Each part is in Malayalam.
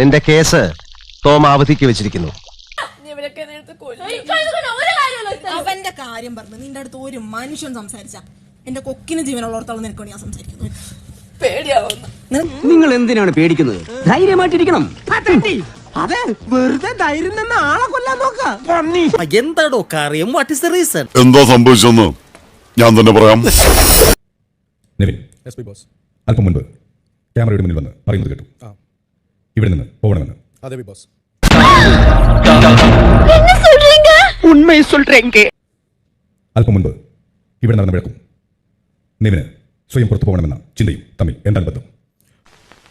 നിന്റെ കേസ് തോമ അവധിക്ക് വെച്ചിരിക്കുന്നു. അവന്റെ കാര്യം പറഞ്ഞു. നിന്റെ അടുത്ത് ഒരു മനുഷ്യൻ സംസാരിച്ച. എന്റെ കൊക്കിന് ജീവനുള്ളിടത്തോളം നിനക്ക് ഞാൻ സംസാരിക്കുന്നു. പേടിയാവുന്നു. നിങ്ങൾ എന്തിനാണ് പേടിക്കുന്നത്? ധൈര്യമായിട്ടിരിക്കണം. അതെ. വെറുതെ ധൈര്യം നിന്ന് ആളെ കൊല്ലാൻ നോക്ക. എന്താടോ കാര്യം വാട്ട് ഇസ് ദ റീസൺ എന്താ സംഭവിച്ചെന്ന് ഞാൻ തന്നെ പറയാം. Nivin S P Bose. അല്പം മുൻപ് ക്യാമറയുടെ മുന്നിൽ വന്ന് പറയുന്നത് കേട്ടു. ഇവിടെ നിന്ന് പോകണമെന്ന്. അതെ ബി ബോസ്. അല്പം മുൻപ് ഇവിടെ നടന്ന വിളക്കും നിവിന് സ്വയം പുറത്തു പോകണമെന്ന ചിന്തയും തമ്മിൽ എന്താണ് ബന്ധം?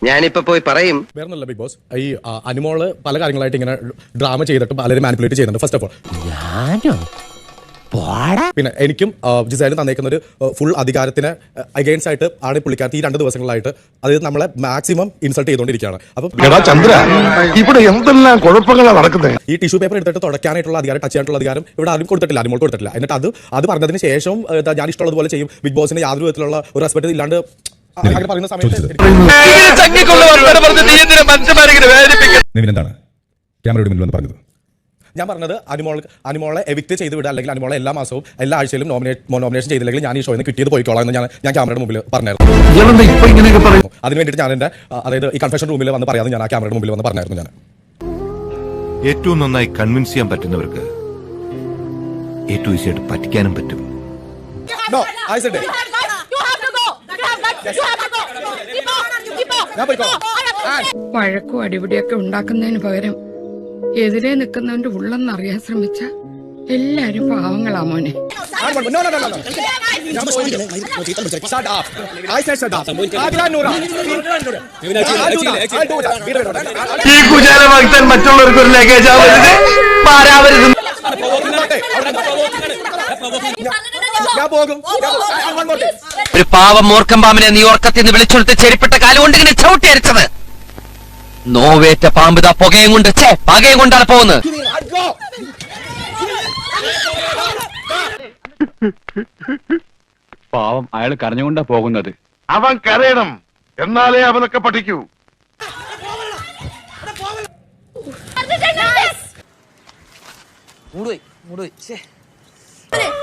ഞാനിപ്പോ പോയി പറയും. വേറൊന്നല്ല ബിഗ് ബോസ്. ഈ ആ, അനുമോൾ പല കാര്യങ്ങളായിട്ട് ഇങ്ങനെ ഡ്രാമ ചെയ്തിട്ട് പലരും മാനിപ്പുലേറ്റ് ചെയ്യുന്നുണ്ട്. ഫസ്റ്റ് ഓഫ് ഓൾ പിന്നെ എനിക്കും ജിസൈലും തന്നേക്കുന്ന ഒരു ഫുൾ അധികാരത്തിന് അഗെയിൻസ്റ്റ് ആയിട്ട് ആണ് പുള്ളിക്കാരത്തി ഈ രണ്ട് ദിവസങ്ങളിലായിട്ട് അതായത് നമ്മളെ മാക്സിമം ഇൻസൾട്ട് ചെയ്തുകൊണ്ടിരിക്കുകയാണ്. അപ്പം ചന്ദ്ര ഇവിടെ എന്തെല്ലാം കുഴപ്പങ്ങളാ നടക്കുന്നത് ഈ ടിഷ്യൂ പേപ്പർ എടുത്തിട്ട് തുടക്കാനായിട്ടുള്ള അധികാരം ടച്ച് ചെയ്യാനുള്ള അധികാരം ഇവിടെ ആരും കൊടുത്തിട്ടില്ല അനുമോൾ കൊടുത്തിട്ടില്ല. എന്നിട്ട് അത് അത് പറഞ്ഞതിന് ശേഷം ഞാൻ ഇഷ്ടമുള്ളതുപോലെ ചെയ്യും. ബിഗ് ബോസിന് യാതൊരു വിധത്തിലുള്ള ഒരു റെസ്പെക്ട് ഇല്ലാണ്ട് അങ്ങനെ പറയുന്ന സമയത്ത് എന്താണ്? ക്യാമറയുടെ മുന്നിൽ വന്ന് പറഞ്ഞത്. ഞാൻ പറഞ്ഞത് അനുമോൾ അനുമോളെ എവിക്ട് ചെയ്ത് വിടുക അല്ലെങ്കിൽ അനുമോളെ എല്ലാ മാസവും എല്ലാ ആഴ്ചയിലും നോമിനേറ്റ് നോമിനേഷൻ ചെയ്തില്ലെങ്കിൽ ഞാൻ ഈ ഷോയിൽ നിന്ന് കിട്ടിയത് പോയിക്കോളാം എന്ന് ഞാൻ ഞാൻ ക്യാമറയുടെ മുമ്പിൽ പറഞ്ഞായിരുന്നു. അതിന് വേണ്ടിയിട്ട് ഞാൻ എന്റെ അതായത് ഈ കൺഫെഷൻ റൂമിൽ വന്ന് പറയാതെ ഞാൻ ആ ക്യാമറയുടെ മുമ്പിൽ വന്ന് പറഞ്ഞായിരുന്നു ഞാൻ. ഏറ്റവും നന്നായി കൺവിൻസ് ചെയ്യാൻ പറ്റുന്നവർക്ക് ഏറ്റവും ഈസിയായിട്ട് പറ്റിക്കാനും പറ്റും. വഴക്കും അടിപിടിയൊക്കെ ഉണ്ടാക്കുന്നതിന് പകരം എതിരെ നിൽക്കുന്നവന്റെ ഉള്ളെന്നറിയാൻ ശ്രമിച്ച എല്ലാരും പാവങ്ങളാ മോനെ. ഈ കുചാല ഭക്തൻ മറ്റുള്ളവർക്ക് ഒരു ലഗേജ് ആവരുത് പാരാവരുത്. ഒരു പാവം മൂർഖം പാമ്പിനെ നീ ഓർക്കത്തിൽ നിന്ന് വിളിച്ചെടുത്ത് ചെരിപ്പെട്ട കാലുകൊണ്ട് ഇങ്ങനെ ചവിട്ടി അരച്ചത് നോവേറ്റ പാമ്പ് ഇതാ പുകയും കൊണ്ട് ചേ പകയും കൊണ്ടാണ് പോകുന്നത്. പാവം അയാൾ കരഞ്ഞുകൊണ്ടാ പോകുന്നത്. അവൻ കരയണം. എന്നാലേ അവനൊക്കെ പഠിക്കൂ.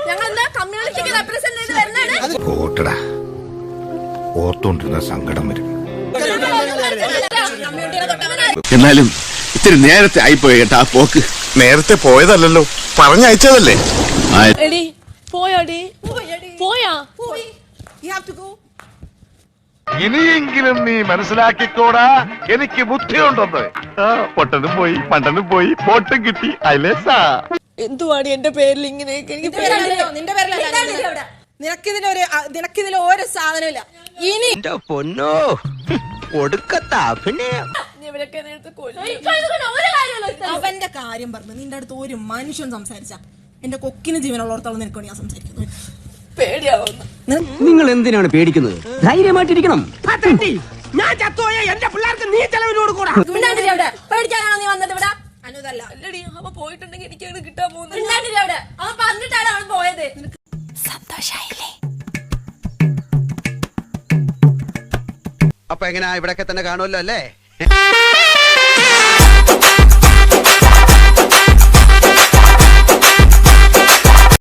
ഞങ്ങൾ എന്താ കമ്മ്യൂണിറ്റിക്ക് റെപ്രസെന്റ് ചെയ്ത് വരുന്നതാണ് ഓട്ടടാ ഓർത്തോണ്ടിരുന്ന സങ്കടം വരും. എന്നാലും ഇത്തിരി നേരത്തെ ആയിപ്പോയി കേട്ടാ ആ പോക്ക്. നേരത്തെ പോയതല്ലല്ലോ. പറഞ്ഞയച്ചതല്ലേ? എടി പോയാടി പോയാ. ഇനിയെങ്കിലും നീ മനസ്സിലാക്കിക്കോടാ. എനിക്ക് ബുദ്ധിയുണ്ടെന്ന്. പൊട്ടനും പോയി പണ്ടനും പോയി പൊട്ടും കിട്ടി. അയലേസാ എന്തുവാണ് എന്റെ പേരിൽ ഇങ്ങനെ എനിക്ക് നിന്റെ പേരല്ലല്ലോ, നിന്റെ പേരല്ലല്ലോ. നിനക്കിതിന് ഒരു അ- നിനക്കിതിൽ ഒരു സാധനമില്ല. ഇനി പൊന്നോ. ഒടുക്കത്ത അഭിനയം. അവന്റെ കാര്യം പറഞ്ഞു. നിന്റെ അടുത്ത് ഒരു മനുഷ്യൻ സംസാരിച്ച. എന്റെ കൊക്കിന് ജീവനുള്ളിടത്തോളം നിനക്ക് ഞാൻ സംസാരിക്കുന്നു. നിങ്ങൾ എന്തിനാണ് പേടിക്കുന്നത്? ധൈര്യമായിട്ടിരിക്കണം. ഞാൻ ചത്തുപോയ എന്റെ പിള്ളേർക്ക് നീ പേടിക്കാനാണോ നീ വന്നത് ഇവിടെ? അനുതല്ല അല്ലടി അവ പോയിട്ടുണ്ടെങ്കിൽ എനിക്കാണ് കിട്ടാൻ പോകുന്നത്. അവൻ പറഞ്ഞിട്ടാണ് അവൻ പോയത്. അപ്പൊ എങ്ങനെയാ ഇവിടെയൊക്കെ തന്നെ കാണുമല്ലോ അല്ലേ?